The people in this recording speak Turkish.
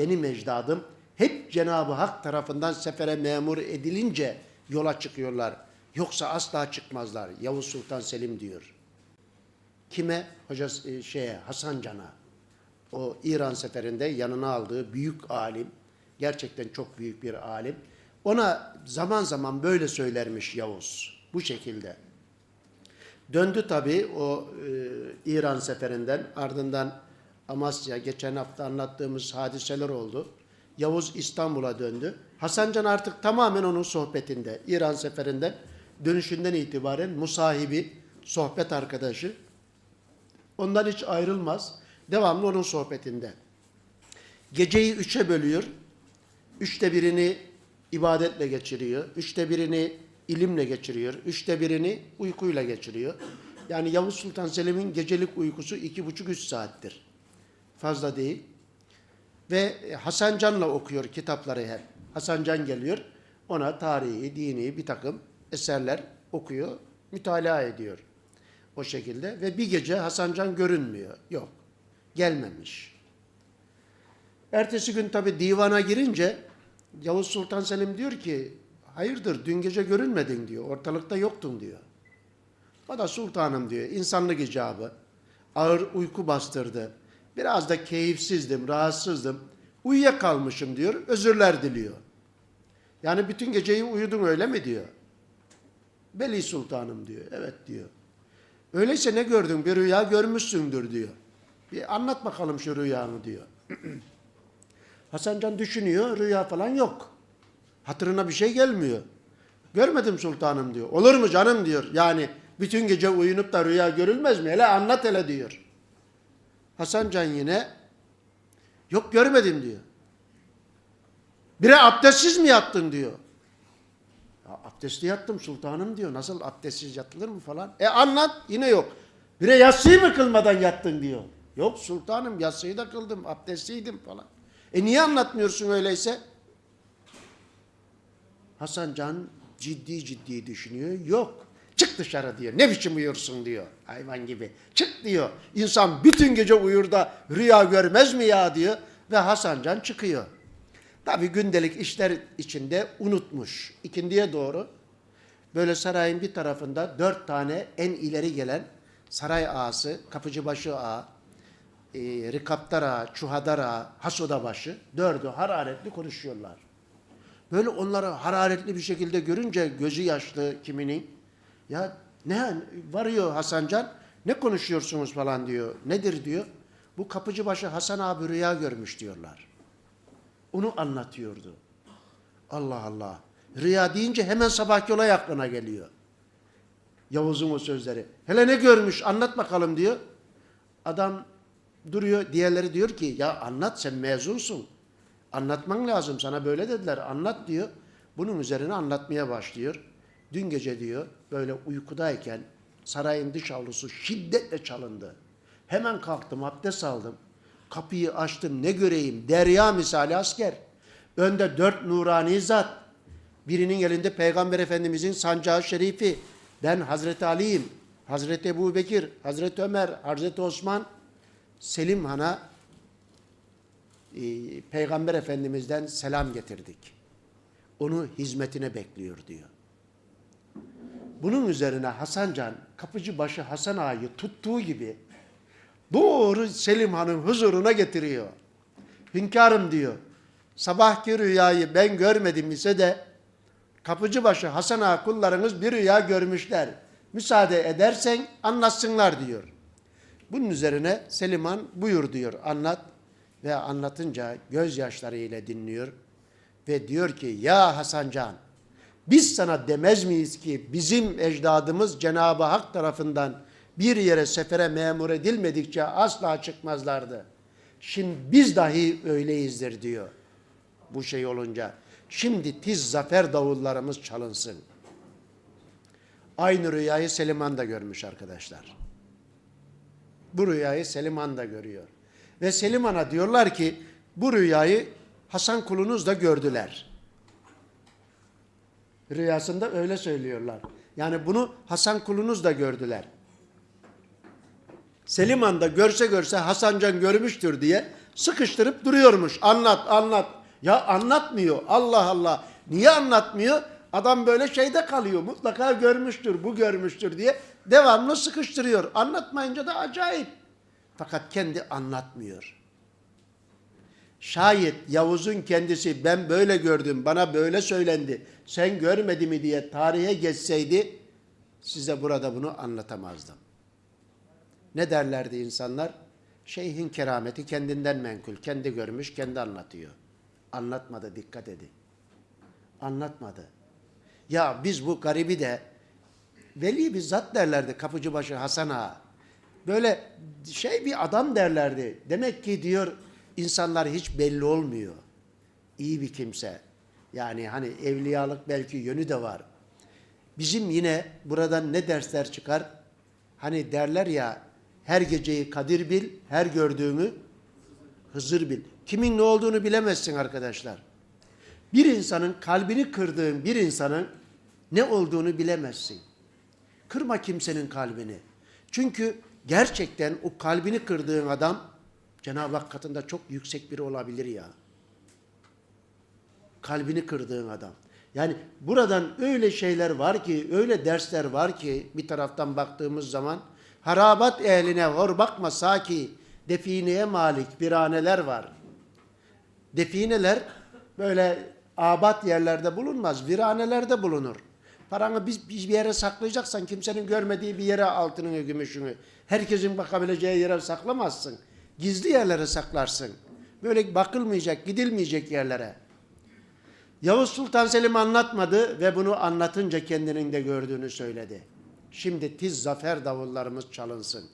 benim ecdadım hep Cenab-ı Hak tarafından sefere memur edilince yola çıkıyorlar. Yoksa asla çıkmazlar. Yavuz Sultan Selim diyor. Kime? Hocası e, şeye Hasan Can'a. O İran seferinde yanına aldığı büyük alim. Gerçekten çok büyük bir alim. Ona zaman zaman böyle söylermiş Yavuz. Bu şekilde. Döndü tabii o e, İran seferinden. Ardından Amasya, geçen hafta anlattığımız hadiseler oldu. Yavuz İstanbul'a döndü. Hasan Can artık tamamen onun sohbetinde. İran seferinden dönüşünden itibaren musahibi, sohbet arkadaşı. Ondan hiç ayrılmaz. Devamlı onun sohbetinde. Geceyi üçe bölüyor. Üçte birini ibadetle geçiriyor. Üçte birini ilimle geçiriyor. Üçte birini uykuyla geçiriyor. Yani Yavuz Sultan Selim'in gecelik uykusu iki buçuk üç saattir. Fazla değil. Ve Hasan Can'la okuyor kitapları hep. Hasan Can geliyor. Ona tarihi, dini bir takım eserler okuyor, mütalaa ediyor. O şekilde. Ve bir gece Hasan Can görünmüyor. Yok. Gelmemiş. Ertesi gün tabi divana girince Yavuz Sultan Selim diyor ki hayırdır dün gece görünmedin diyor. Ortalıkta yoktun diyor. O da sultanım diyor. İnsanlık icabı. Ağır uyku bastırdı. Biraz da keyifsizdim, rahatsızdım. Uyuyakalmışım diyor. Özürler diliyor. Yani bütün geceyi uyudun öyle mi diyor. Beli sultanım diyor. Evet diyor. Öyleyse ne gördün? Bir rüya görmüşsündür diyor. Bir anlat bakalım şu rüyanı diyor. Hasan Can düşünüyor. Rüya falan yok. Hatırına bir şey gelmiyor. Görmedim sultanım diyor. Olur mu canım diyor. Yani bütün gece uyunup da rüya görülmez mi? Hele anlat hele diyor. Hasan Can yine yok görmedim diyor. Bire abdestsiz mi yattın diyor. Ya abdestli yattım sultanım diyor. Nasıl abdestsiz yatılır mı falan. E anlat yine yok. Bire yatsıyı mı kılmadan yattın diyor. Yok sultanım yatsıyı da kıldım abdestliydim falan. E niye anlatmıyorsun öyleyse? Hasan Can ciddi ciddi düşünüyor. Yok. Çık dışarı diyor. Ne biçim uyursun diyor. Hayvan gibi. Çık diyor. İnsan bütün gece uyur da rüya görmez mi ya diyor. Ve Hasan Can çıkıyor. Tabi gündelik işler içinde unutmuş. İkindiye doğru böyle sarayın bir tarafında dört tane en ileri gelen saray ağası, kapıcıbaşı ağa, e, rikaptar ağa, çuhadar ağa, hasodabaşı dördü hararetli konuşuyorlar. Böyle onları hararetli bir şekilde görünce gözü yaşlı kiminin ya ne varıyor Hasancan ne konuşuyorsunuz falan diyor. Nedir diyor. Bu kapıcıbaşı Hasan abi rüya görmüş diyorlar. Onu anlatıyordu. Allah Allah. Rüya deyince hemen sabahki olay aklına geliyor. Yavuz'un o sözleri. Hele ne görmüş anlat bakalım diyor. Adam duruyor. Diğerleri diyor ki ya anlat sen mezunsun. Anlatman lazım sana böyle dediler anlat diyor. Bunun üzerine anlatmaya başlıyor. Dün gece diyor böyle uykudayken sarayın dış avlusu şiddetle çalındı. Hemen kalktım abdest aldım. Kapıyı açtım ne göreyim derya misali asker. Önde dört nurani zat. Birinin elinde Peygamber Efendimizin sancağı şerifi. Ben Hazreti Ali'yim. Hazreti Ebu Bekir, Hazreti Ömer, Hazreti Osman. Selim Han'a e, Peygamber Efendimiz'den selam getirdik. Onu hizmetine bekliyor diyor. Bunun üzerine Hasan Can, kapıcıbaşı Hasan Ağa'yı tuttuğu gibi doğru Selim Han'ın huzuruna getiriyor. Hünkârım diyor, sabahki rüyayı ben görmedim ise de kapıcıbaşı Hasan Ağa kullarınız bir rüya görmüşler. Müsaade edersen anlatsınlar diyor. Bunun üzerine Selim Han buyur diyor anlat ve anlatınca gözyaşlarıyla dinliyor ve diyor ki ya Hasan Can biz sana demez miyiz ki bizim ecdadımız Cenab-ı Hak tarafından bir yere sefere memur edilmedikçe asla çıkmazlardı. Şimdi biz dahi öyleyizdir diyor bu şey olunca. Şimdi tiz zafer davullarımız çalınsın. Aynı rüyayı Seliman da görmüş arkadaşlar. Bu rüyayı Seliman da görüyor. Ve Seliman'a diyorlar ki bu rüyayı Hasan kulunuz da gördüler. Rüyasında öyle söylüyorlar. Yani bunu Hasan kulunuz da gördüler. Seliman da görse görse Hasan Can görmüştür diye sıkıştırıp duruyormuş. Anlat, anlat. Ya anlatmıyor. Allah Allah. Niye anlatmıyor? Adam böyle şeyde kalıyor. Mutlaka görmüştür, bu görmüştür diye devamlı sıkıştırıyor. Anlatmayınca da acayip. Fakat kendi anlatmıyor. Şayet Yavuz'un kendisi ben böyle gördüm, bana böyle söylendi, sen görmedi mi diye tarihe geçseydi size burada bunu anlatamazdım. Ne derlerdi insanlar? Şeyhin kerameti kendinden menkul, kendi görmüş, kendi anlatıyor. Anlatmadı, dikkat edin. Anlatmadı. Ya biz bu garibi de Veli bir zat derlerdi Kapıcıbaşı Hasan Ağa. Böyle şey bir adam derlerdi. Demek ki diyor insanlar hiç belli olmuyor. İyi bir kimse. Yani hani evliyalık belki yönü de var. Bizim yine buradan ne dersler çıkar? Hani derler ya her geceyi Kadir bil, her gördüğünü Hızır bil. Kimin ne olduğunu bilemezsin arkadaşlar. Bir insanın kalbini kırdığın bir insanın ne olduğunu bilemezsin. Kırma kimsenin kalbini. Çünkü gerçekten o kalbini kırdığın adam Cenab-ı Hak katında çok yüksek biri olabilir ya. Kalbini kırdığın adam. Yani buradan öyle şeyler var ki, öyle dersler var ki bir taraftan baktığımız zaman harabat ehline hor bakma saki defineye malik biraneler var. Defineler böyle abat yerlerde bulunmaz, viranelerde bulunur. Paranı biz, bir yere saklayacaksan kimsenin görmediği bir yere altınını, gümüşünü, herkesin bakabileceği yere saklamazsın. Gizli yerlere saklarsın. Böyle bakılmayacak, gidilmeyecek yerlere. Yavuz Sultan Selim anlatmadı ve bunu anlatınca kendinin de gördüğünü söyledi. Şimdi tiz zafer davullarımız çalınsın.